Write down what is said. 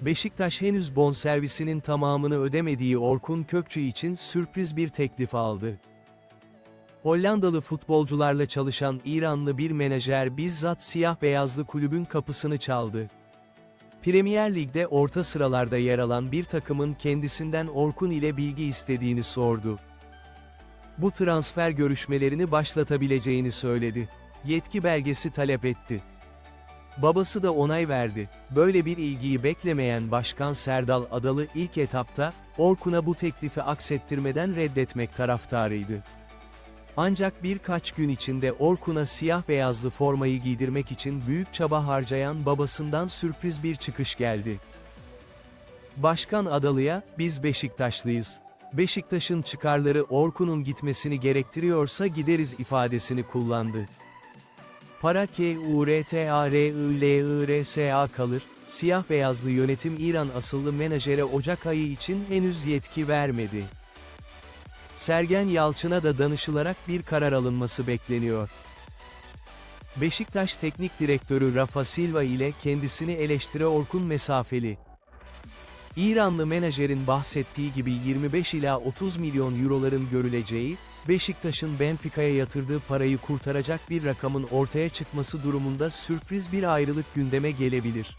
Beşiktaş henüz bonservisinin tamamını ödemediği Orkun Kökçü için sürpriz bir teklif aldı. Hollandalı futbolcularla çalışan İranlı bir menajer bizzat siyah-beyazlı kulübün kapısını çaldı. Premier Lig'de orta sıralarda yer alan bir takımın kendisinden Orkun ile bilgi istediğini sordu. Bu transfer görüşmelerini başlatabileceğini söyledi. Yetki belgesi talep etti. Babası da onay verdi. Böyle bir ilgiyi beklemeyen Başkan Serdal Adalı ilk etapta, Orkun'a bu teklifi aksettirmeden reddetmek taraftarıydı. Ancak birkaç gün içinde Orkun'a siyah beyazlı formayı giydirmek için büyük çaba harcayan babasından sürpriz bir çıkış geldi. Başkan Adalı'ya, biz Beşiktaşlıyız. Beşiktaş'ın çıkarları Orkun'un gitmesini gerektiriyorsa gideriz ifadesini kullandı. Para K U R T A R I L I R S A kalır, siyah beyazlı yönetim İran asıllı menajere Ocak ayı için henüz yetki vermedi. Sergen Yalçın'a da danışılarak bir karar alınması bekleniyor. Beşiktaş Teknik Direktörü Rafa Silva ile kendisini eleştire Orkun mesafeli. İranlı menajerin bahsettiği gibi 25 ila 30 milyon euroların görüleceği, Beşiktaş'ın Benfica'ya yatırdığı parayı kurtaracak bir rakamın ortaya çıkması durumunda sürpriz bir ayrılık gündeme gelebilir.